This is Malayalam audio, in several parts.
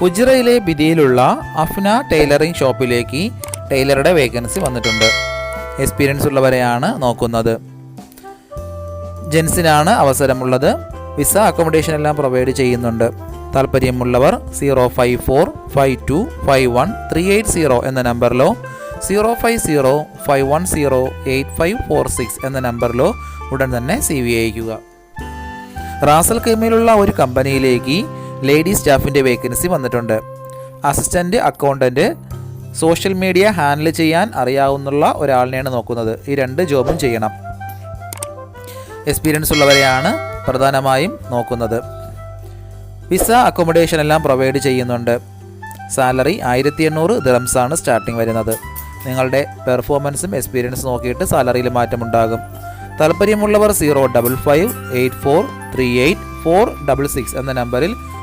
ഫുജിറയിലെ ബിദിയിലുള്ള അഫ്ന ടൈലറിംഗ് ഷോപ്പിലേക്ക് ടൈലറുടെ വേക്കൻസി വന്നിട്ടുണ്ട്. എക്സ്പീരിയൻസ് ഉള്ളവരെയാണ് നോക്കുന്നത്. ജെൻസിനാണ് അവസരമുള്ളത്. വിസ അക്കോമഡേഷൻ എല്ലാം പ്രൊവൈഡ് ചെയ്യുന്നുണ്ട്. താല്പര്യമുള്ളവർ zero five four five two five one three eight zero എന്ന നമ്പറിലോ zero five zero five one zero eight five four six എന്ന നമ്പറിലോ ഉടൻ തന്നെ സി വി അയക്കുക റാസൽ കൈമയിലുള്ള ഒരു കമ്പനിയിലേക്ക് ലേഡി സ്റ്റാഫിന്റെ വേക്കൻസി വന്നിട്ടുണ്ട്. Assistant accountant social media handle ചെയ്യാൻ അറിയാവുന്ന ഒരാളിനെയാണ് നോക്കുന്നത്. ഈ രണ്ട് ജോബും ചെയ്യണം. എക്സ്പീരിയൻസ് ഉള്ളവരെയാണ് പ്രധാനമായും നോക്കുന്നത്. വിസ അക്കോമഡേഷൻ എല്ലാം പ്രൊവൈഡ് ചെയ്യുന്നുണ്ട്. സാലറി ആയിരത്തി എണ്ണൂറ് ദിറംസാണ് സ്റ്റാർട്ടിംഗ് വരുന്നത്. നിങ്ങളുടെ പെർഫോമൻസും എക്സ്പീരിയൻസും നോക്കിയിട്ട് സാലറിയിൽ മാറ്റമുണ്ടാകും. താല്പര്യമുള്ളവർ zero double five eight four three eight four double six എന്ന നമ്പറിൽ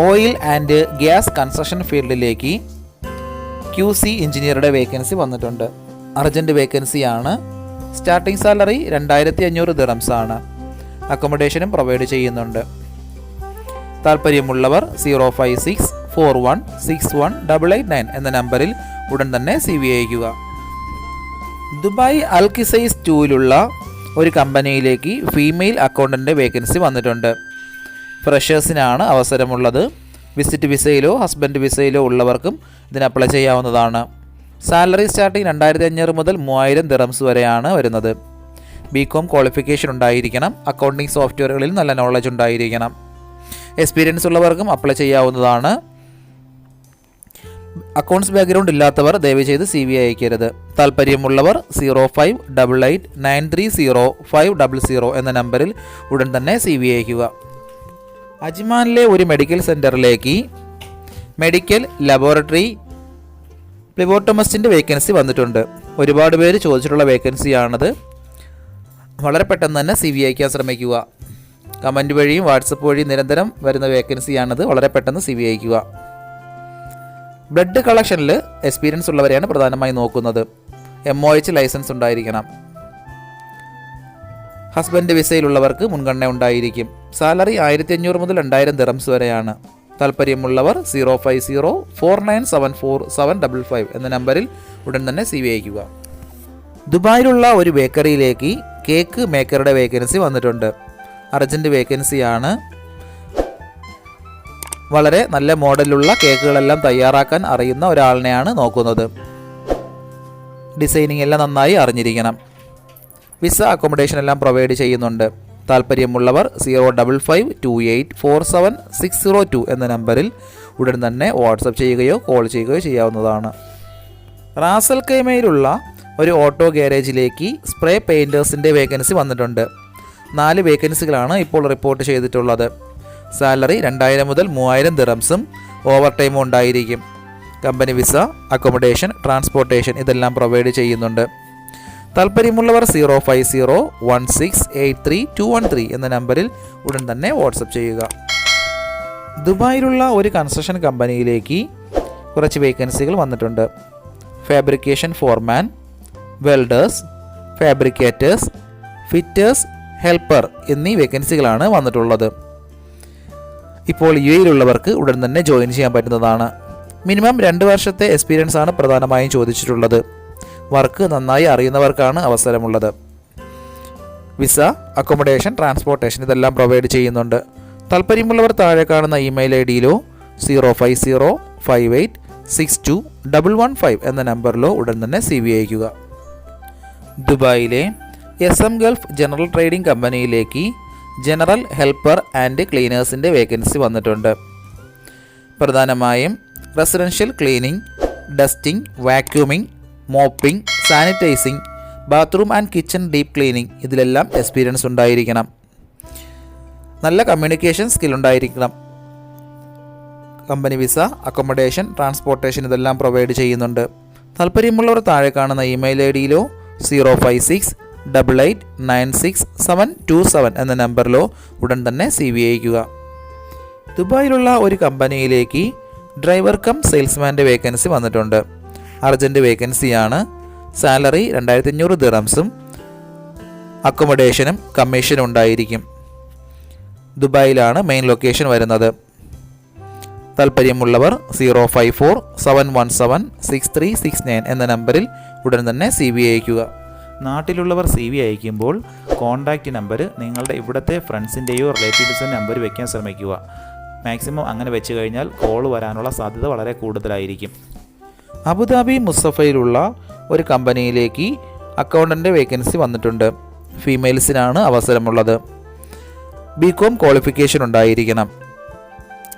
ഓയിൽ ആൻഡ് ഗ്യാസ് കൺസ്ട്രക്ഷൻ ഫീൽഡിലേക്ക് ക്യു സി എഞ്ചിനീയറുടെ വേക്കൻസി വന്നിട്ടുണ്ട്. അർജന്റ് വേക്കൻസിയാണ്. സ്റ്റാർട്ടിംഗ് സാലറി രണ്ടായിരത്തി അഞ്ഞൂറ് ദിറംസാണ്. അക്കോമഡേഷനും പ്രൊവൈഡ് ചെയ്യുന്നുണ്ട്. താല്പര്യമുള്ളവർ zero five six four one six one double eight nine എന്ന നമ്പറിൽ ഉടൻ തന്നെ സി വി അയക്കുക ദുബായ് അൽക്കിസൈസ് ടൂവിലുള്ള ഒരു കമ്പനിയിലേക്ക് ഫീമെയിൽ അക്കൗണ്ടന്റ് വേക്കൻസി വന്നിട്ടുണ്ട്. ഫ്രഷേഴ്സിനാണ് അവസരമുള്ളത്. വിസിറ്റ് വിസയിലോ ഹസ്ബൻഡ് വിസയിലോ ഉള്ളവർക്കും ഇതിന് അപ്ലൈ ചെയ്യാവുന്നതാണ്. സാലറി സ്റ്റാർട്ടിംഗ് രണ്ടായിരത്തി അഞ്ഞൂറ് മുതൽ മൂവായിരം ദിറംസ് വരെയാണ് വരുന്നത്. ബി കോം ക്വാളിഫിക്കേഷൻ ഉണ്ടായിരിക്കണം. അക്കൗണ്ടിംഗ് സോഫ്റ്റ്വെയറുകളിൽ നല്ല നോളജ് ഉണ്ടായിരിക്കണം. എക്സ്പീരിയൻസ് ഉള്ളവർക്കും അപ്ലൈ ചെയ്യാവുന്നതാണ്. അക്കൗണ്ട്സ് ബാക്ക്ഗ്രൗണ്ട് ഇല്ലാത്തവർ ദയവ് ചെയ്ത് സി വി അയക്കരുത്. താല്പര്യമുള്ളവർ zero five double eight nine three zero five double zero എന്ന നമ്പറിൽ ഉടൻ തന്നെ സി വി അയക്കുക. അജ്മാനിലെ ഒരു മെഡിക്കൽ സെന്ററിലേക്ക് മെഡിക്കൽ ലബോറട്ടറി പ്ലിവോട്ടോമസ്റ്റിന്റെ വേക്കൻസി വന്നിട്ടുണ്ട്. ഒരുപാട് പേര് ചോദിച്ചിട്ടുള്ള വേക്കൻസിയാണത് വളരെ പെട്ടെന്ന് തന്നെ സി വി അയക്കാൻ ശ്രമിക്കുക. കമന്റ് വഴിയും വാട്സപ്പ് വഴിയും നിരന്തരം വരുന്ന വേക്കൻസിയാണത് വളരെ പെട്ടെന്ന് സി വി അയക്കുക. ബ്ലഡ് കളക്ഷനിൽ എക്സ്പീരിയൻസ് ഉള്ളവരെയാണ് പ്രധാനമായും നോക്കുന്നത്. എം ഒ എച്ച് ലൈസൻസ് ഉണ്ടായിരിക്കണം. ഹസ്ബൻഡ് വിസയിലുള്ളവർക്ക് മുൻഗണന ഉണ്ടായിരിക്കും. സാലറി ആയിരത്തി അഞ്ഞൂറ് മുതൽ രണ്ടായിരം ദിറംസ് വരെയാണ്. താല്പര്യമുള്ളവർ zero five zero four nine seven four seven double five എന്ന നമ്പറിൽ ഉടൻ തന്നെ സി വി അയക്കുക ദുബായിലുള്ള ഒരു ബേക്കറിയിലേക്ക് കേക്ക് മേക്കറുടെ വേക്കൻസി വന്നിട്ടുണ്ട്. അർജന്റ് വേക്കൻസിയാണ്. വളരെ നല്ല മോഡലുള്ള കേക്കുകളെല്ലാം തയ്യാറാക്കാൻ അറിയുന്ന ഒരാളിനെയാണ് നോക്കുന്നത്. ഡിസൈനിങ് എല്ലാം നന്നായി അറിഞ്ഞിരിക്കണം. വിസ അക്കോമഡേഷൻ എല്ലാം പ്രൊവൈഡ് ചെയ്യുന്നുണ്ട്. താല്പര്യമുള്ളവർ zero double five two eight four seven six zero two എന്ന നമ്പറിൽ ഉടൻ തന്നെ വാട്സപ്പ് ചെയ്യുകയോ കോൾ ചെയ്യുകയോ ചെയ്യാവുന്നതാണ്. റാസൽ കൈമയിലുള്ള ഒരു ഓട്ടോ ഗ്യാരേജിലേക്ക് സ്പ്രേ പെയിന്റേഴ്സിന്റെ വേക്കൻസി വന്നിട്ടുണ്ട്. നാല് വേക്കൻസികളാണ് ഇപ്പോൾ റിപ്പോർട്ട് ചെയ്തിട്ടുള്ളത്. സാലറി രണ്ടായിരം മുതൽ മൂവായിരം ദിറംസും ഓവർ ടൈമും ഉണ്ടായിരിക്കും. കമ്പനി വിസ അക്കോമഡേഷൻ ട്രാൻസ്പോർട്ടേഷൻ ഇതെല്ലാം പ്രൊവൈഡ് ചെയ്യുന്നുണ്ട്. താല്പര്യമുള്ളവർ zero five zero one six eight three two one three എന്ന നമ്പറിൽ ഉടൻ തന്നെ വാട്സപ്പ് ചെയ്യുക. ദുബായിലുള്ള ഒരു കൺസ്ട്രക്ഷൻ കമ്പനിയിലേക്ക് കുറച്ച് വേക്കൻസികൾ വന്നിട്ടുണ്ട്. Fabrication foreman welders fabricators fitters helper എന്നീ വേക്കൻസികളാണ് വന്നിട്ടുള്ളത്. ഇപ്പോൾ യു എയിലുള്ളവർക്ക് ഉടൻ തന്നെ ജോയിൻ ചെയ്യാൻ പറ്റുന്നതാണ്. മിനിമം രണ്ട് വർഷത്തെ എക്സ്പീരിയൻസ് ആണ് പ്രധാനമായും ചോദിച്ചിട്ടുള്ളത്. വർക്ക് നന്നായി അറിയുന്നവർക്കാണ് അവസരമുള്ളത്. വിസ അക്കോമഡേഷൻ ട്രാൻസ്പോർട്ടേഷൻ ഇതെല്ലാം പ്രൊവൈഡ് ചെയ്യുന്നുണ്ട്. താല്പര്യമുള്ളവർ താഴെ കാണുന്ന email I ഡിയിലോ zero five zero five eight six two double one five എന്ന നമ്പറിലോ ഉടൻ തന്നെ സി വി അയക്കുക ദുബായിലെ S M Gulf general trading കമ്പനിയിലേക്ക് ജനറൽ ഹെൽപ്പർ ആൻഡ് ക്ലീനേഴ്സിന്റെ വേക്കൻസി വന്നിട്ടുണ്ട്. പ്രധാനമായും residential cleaning dusting vacuuming mopping sanitising bathroom and kitchen deep cleaning ഇതിലെല്ലാം എക്സ്പീരിയൻസ് ഉണ്ടായിരിക്കണം. നല്ല കമ്മ്യൂണിക്കേഷൻ സ്കിൽ ഉണ്ടായിരിക്കണം. കമ്പനി വിസ അക്കോമഡേഷൻ ട്രാൻസ്പോർട്ടേഷൻ ഇതെല്ലാം പ്രൊവൈഡ് ചെയ്യുന്നുണ്ട്. താല്പര്യമുള്ളവർ താഴെ കാണുന്ന email I ഡിയിലോ zero five six double eight nine six seven two seven എന്ന നമ്പറിലോ ഉടൻ തന്നെ സി വി അയക്കുക ദുബായിലുള്ള ഒരു കമ്പനിയിലേക്ക് ഡ്രൈവർ കം സെയിൽസ്മാന്റെ വേക്കൻസി വന്നിട്ടുണ്ട്. അർജന്റ് വേക്കൻസിയാണ്. സാലറി രണ്ടായിരത്തി അഞ്ഞൂറ് ദിറംസും അക്കോമഡേഷനും കമ്മീഷനും ഉണ്ടായിരിക്കും ദുബായിലാണ് മെയിൻ ലൊക്കേഷൻ വരുന്നത്. താല്പര്യമുള്ളവർ zero five four seven one seven six three six nine എന്ന നമ്പറിൽ ഉടൻ തന്നെ സി വി അയക്കുക നാട്ടിലുള്ളവർ സി വി അയക്കുമ്പോൾ കോൺടാക്റ്റ് നമ്പർ നിങ്ങളുടെ ഇവിടുത്തെ ഫ്രണ്ട്സിന്റെയോ റിലേറ്റീവ്സിന്റെ നമ്പർ വയ്ക്കാൻ ശ്രമിക്കുക. മാക്സിമം അങ്ങനെ വെച്ച് കഴിഞ്ഞാൽ കോൾ വരാനുള്ള സാധ്യത വളരെ കൂടുതലായിരിക്കും. അബുദാബി മുസഫയിലുള്ള ഒരു കമ്പനിയിലേക്ക് അക്കൗണ്ടന്റ് വേക്കൻസി വന്നിട്ടുണ്ട്. ഫീമെയിൽസിനാണ് അവസരമുള്ളത്. ബി കോം ക്വാളിഫിക്കേഷൻ ഉണ്ടായിരിക്കണം.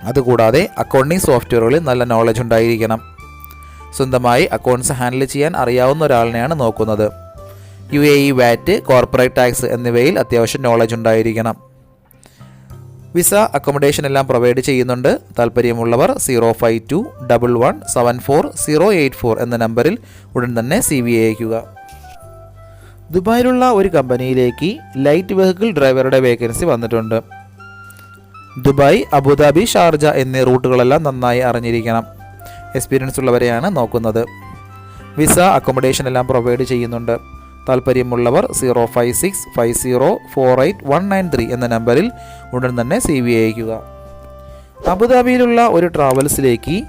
അതുകൂടാതെ അക്കൗണ്ടിംഗ് സോഫ്റ്റ്വെയറുകളിൽ നല്ല നോളജ് ഉണ്ടായിരിക്കണം. സ്വന്തമായി അക്കൗണ്ട്സ് ഹാൻഡിൽ ചെയ്യാൻ അറിയാവുന്ന ഒരാളിനെയാണ് നോക്കുന്നത്. U A E VAT corporate tax എന്നിവയിൽ അത്യാവശ്യം നോളജ് ഉണ്ടായിരിക്കണം. വിസ അക്കോമഡേഷൻ എല്ലാം പ്രൊവൈഡ് ചെയ്യുന്നുണ്ട്. താല്പര്യമുള്ളവർ zero five two double one seven four zero eight four എന്ന നമ്പറിൽ ഉടൻ തന്നെ സി വി അയക്കുക ദുബായിലുള്ള ഒരു കമ്പനിയിലേക്ക് ലൈറ്റ് വെഹിക്കിൾ ഡ്രൈവറുടെ വേക്കൻസി വന്നിട്ടുണ്ട്. ദുബായ് അബുദാബി ഷാർജ എന്നീ റൂട്ടുകളെല്ലാം നന്നായി അറിഞ്ഞിരിക്കണം. എക്സ്പീരിയൻസ് ഉള്ളവരെയാണ് നോക്കുന്നത്. വിസ അക്കോമഡേഷൻ എല്ലാം പ്രൊവൈഡ് ചെയ്യുന്നുണ്ട്. താല്പര്യമുള്ളവർ zero five six five zero four eight one nine three എന്ന നമ്പറിൽ ഉടൻ തന്നെ സി വി അയക്കുക അബുദാബിയിലുള്ള ഒരു ട്രാവൽസിലേക്ക്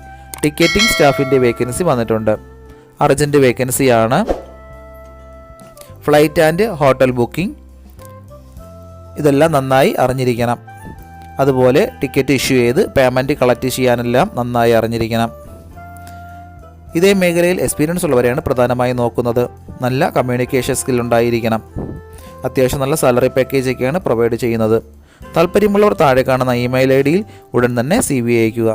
ടിക്കറ്റിംഗ് സ്റ്റാഫിന്റെ വേക്കൻസി വന്നിട്ടുണ്ട്. അർജന്റ് വേക്കൻസിയാണ്. Flight and hotel booking. ഇതെല്ലാം നന്നായി അറിഞ്ഞിരിക്കണം. അതുപോലെ ടിക്കറ്റ് ഇഷ്യൂ ചെയ്ത് പേയ്മെന്റ് കളക്ട് ചെയ്യാനെല്ലാം നന്നായി അറിഞ്ഞിരിക്കണം. ഇതേ മേഖലയിൽ എക്സ്പീരിയൻസ് ഉള്ളവരെയാണ് പ്രധാനമായും നോക്കുന്നത്. നല്ല കമ്മ്യൂണിക്കേഷൻ സ്കിൽ ഉണ്ടായിരിക്കണം. അത്യാവശ്യം നല്ല സാലറി പാക്കേജ് ഒക്കെയാണ് പ്രൊവൈഡ് ചെയ്യുന്നത്. താല്പര്യമുള്ളവർ താഴെ കാണുന്ന ഇമെയിൽ ഐ ഡിയിൽ ഉടൻ തന്നെ സി വി അയക്കുക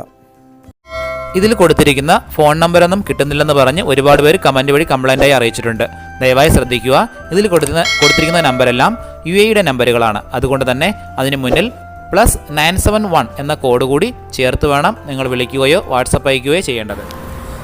ഇതിൽ കൊടുത്തിരിക്കുന്ന ഫോൺ നമ്പറൊന്നും കിട്ടുന്നില്ലെന്ന് പറഞ്ഞ് ഒരുപാട് പേര് കമന്റ് വഴി കംപ്ലൈന്റായി അറിയിച്ചിട്ടുണ്ട്. ദയവായി ശ്രദ്ധിക്കുക. ഇതിൽ കൊടുക്കുന്ന കൊടുത്തിരിക്കുന്ന നമ്പരെല്ലാം യു എയുടെ നമ്പറുകളാണ് അതുകൊണ്ട് തന്നെ അതിന് മുന്നിൽ പ്ലസ് നയൻ സെവൻ വൺ എന്ന കോഡ് കൂടി ചേർത്ത് വേണം നിങ്ങൾ വിളിക്കുകയോ വാട്സപ്പ് അയക്കുകയോ ചെയ്യേണ്ടത്.